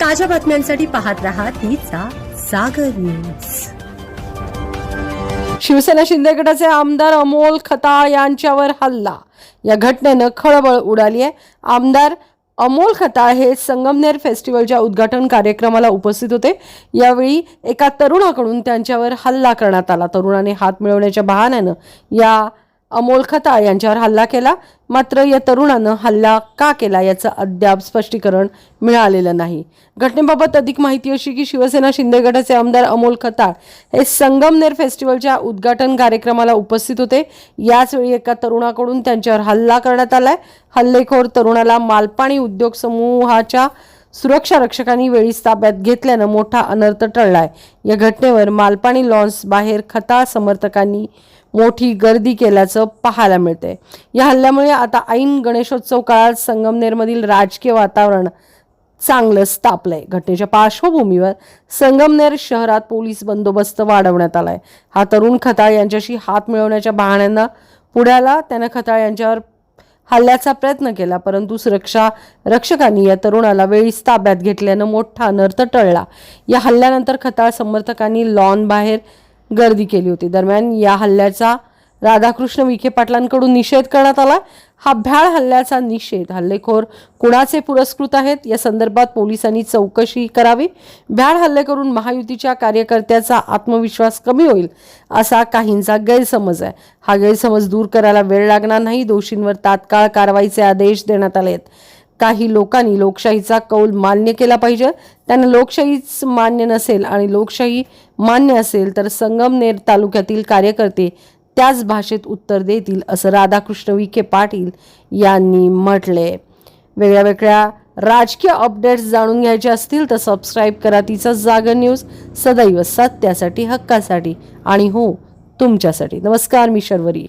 ताज्या बातम्यांसाठी पाहत रहा तिचा सागर न्यूज. शिवसेना शिंदे गटाचे आमदार अमोल खताळ यांच्यावर हल्ला. या घटनेनं खळबळ उडाली आहे. आमदार अमोल खताळ हे संगमनेर फेस्टिवलच्या उद्घाटन कार्यक्रमाला उपस्थित होते. यावेळी एका तरुणाकडून त्यांच्यावर हल्ला करण्यात आला. तरुणाने हात मिळवण्याच्या बहाण्यानं या अमोल खताळ यांच्यावर हल्ला केला. मात्र या तरुणानं हल्ला का केला याचं अद्याप स्पष्टीकरण मिळालेलं नाही. घटनेबाबत अधिक माहिती अशी की शिवसेना शिंदे गटाचे आमदार अमोल खताळ हे संगमनेर फेस्टिवलच्या उद्घाटन कार्यक्रमाला उपस्थित होते. याचवेळी एका तरुणाकडून त्यांच्यावर हल्ला करण्यात आलाय. हल्लेखोर तरुणाला मालपाणी उद्योग समूहाच्या सुरक्षा रक्षकांनी वेळीच ताब्यात घेतल्यानं मोठा अनर्थ टळलाय. या घटनेवर मालपाणी लॉन्स बाहेर खताळ समर्थकांनी मोठी गर्दी केल्याचं पाहायला मिळते या हल्ल्यामुळे आता ऐन गणेशोत्सव काळात संगमनेरमधील राजकीय वातावरण चांगलंच तापलंय घटनेच्या पार्श्वभूमीवर संगमनेर शहरात पोलीस बंदोबस्त वाढवण्यात आलाय. हा तरुण खताळ यांच्याशी हात मिळवण्याच्या बहाण्यानं पुण्याला त्यानं खताळ यांच्यावर हल्ल्याचा प्रयत्न केला परंतु सुरक्षा रक्षकांनी या तरुणाला वेळीच ताब्यात घेतल्यानं मोठा अनर्थ टळला. या हल्ल्यानंतर खताळ समर्थकांनी लॉन बाहेर गर्दी केली होती. दरम्यान या हल्ल्याचा राधाकृष्ण विखे पाटलांकडून निषेध करण्यात आला हा भ्याळ हल्ल्याचा निषेध. हल्लेखोर कुणाचे पुरस्कृत आहेत? या संदर्भात पोलिसांनी चौकशी करावी. भ्याळ हल्ले करून महायुतीच्या कार्यकर्त्याचा आत्मविश्वास कमी होईल असा काहींचा गैरसमज आहे. हा गैरसमज दूर करायला वेळ लागणार नाही. दोषींवर तात्काळ कारवाईचे आदेश देण्यात आले आहेत. काही लोकांनी लोकशाहीचा कौल मान्य केला पाहिजे. त्यांना लोकशाहीच मान्य नसेल आणि लोकशाही मान्य असेल तर संगमनेर तालुक्यातील कार्यकर्ते त्याच भाषेत उत्तर देतील असं राधाकृष्ण विखे पाटील यांनी म्हटले वेगळ्या वेगळ्या राजकीय अपडेट्स जाणून घ्यायचे असतील तर सबस्क्राईब करा तिचा जागर न्यूज सदैव सत्यासाठी हक्कासाठी आणि हो तुमच्यासाठी. नमस्कार मी शर्वरी.